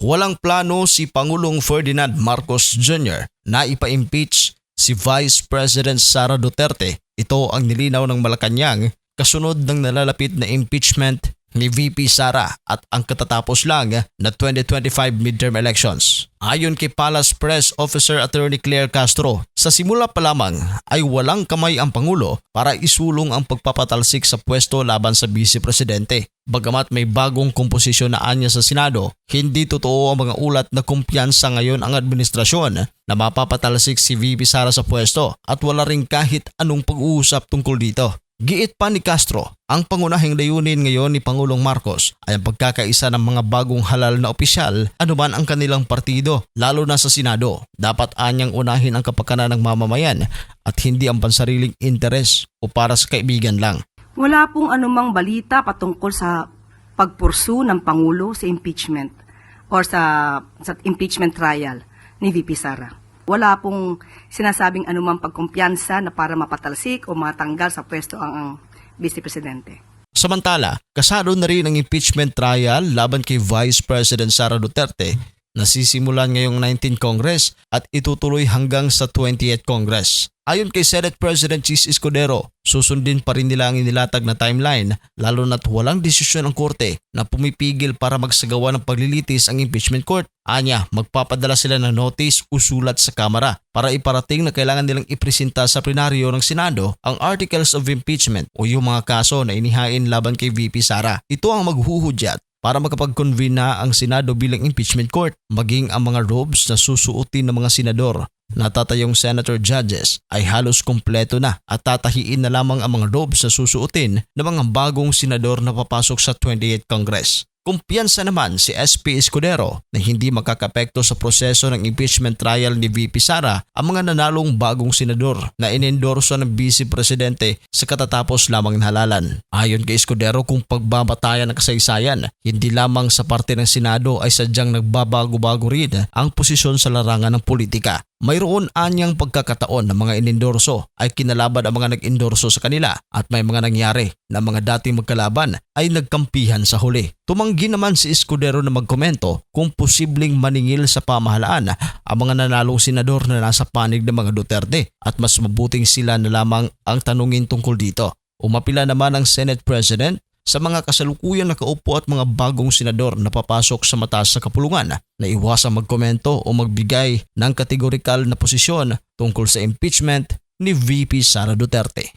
Walang plano si Pangulong Ferdinand Marcos Jr. na ipa-impeach si Vice President Sara Duterte. Ito ang nilinaw ng Malacanang kasunod ng nalalapit na impeachment ni VP Sara at ang katatapos lang na 2025 midterm elections. Ayon kay Palace Press Officer Attorney Claire Castro, sa simula pa lamang ay walang kamay ang Pangulo para isulong ang pagpapatalsik sa pwesto laban sa Vice Presidente. Bagamat may bagong komposisyon na anya sa Senado, hindi totoo ang mga ulat na kumpiyansa ngayon ang administrasyon na mapapatalsik si VP Sara sa pwesto at wala rin kahit anong pag-uusap tungkol dito. Giit pa ni Castro, ang pangunahing layunin ngayon ni Pangulong Marcos ay ang pagkakaisa ng mga bagong halal na opisyal anuman ang kanilang partido, lalo na sa Senado. Dapat anyang unahin ang kapakanan ng mamamayan at hindi ang pansariling interes o para sa kaibigan lang. Wala pong anumang balita patungkol sa pagpursu ng Pangulo sa impeachment or sa, sa impeachment trial ni VP Sara. Wala pong sinasabing anumang pagkumpiyansa na para mapatalsik o matanggal sa pwesto ang, ang Vice Presidente. Samantala, kasado na rin ang impeachment trial laban kay Vice President Sara Duterte na sisimulan ngayong 19 Congress at itutuloy hanggang sa 28th Congress. Ayon kay Senate President Chis Escudero, susundin pa rin nila ang inilatag na timeline lalo na't walang desisyon ng korte na pumipigil para magsagawa ng paglilitis ang impeachment court. Anya, magpapadala sila ng notice o sulat sa Kamara para iparating na kailangan nilang ipresenta sa plenaryo ng Senado ang Articles of Impeachment o yung mga kaso na inihain laban kay VP Sara. Ito ang maghuhudyat para makapag-convene na ang Senado bilang impeachment court, maging ang mga robes na susuotin ng mga senador natatayong senator judges ay halos kompleto na at tatahiin na lamang ang mga robes na susuotin ng mga bagong senador na papasok sa 28th Congress. Kumpiyansa naman si SP Escudero na hindi makakapekto sa proseso ng impeachment trial ni VP Sara ang mga nanalong bagong senador na inendorso ng Vice Presidente sa katatapos lamang ng halalan. Ayon kay Escudero kung pagbabatayan ng kasaysayan, hindi lamang sa parte ng Senado ay sadyang nagbabago-bago rin ang posisyon sa larangan ng politika. Mayroon anyang pagkakataon na mga inendorso ay kinalaban ang mga nag-endorso sa kanila at may mga nangyari na mga dating magkalaban ay nagkampihan sa huli. Tumanggi naman si Escudero na magkomento kung posibleng maningil sa pamahalaan ang mga nanalong senador na nasa panig ng mga Duterte at mas mabuting sila na lamang ang tanungin tungkol dito. Umapila naman ang Senate President sa mga kasalukuyang nakaupo at mga bagong senador na papasok sa mataas na kapulungan na iwasang magkomento o magbigay ng kategorikal na posisyon tungkol sa impeachment ni VP Sara Duterte.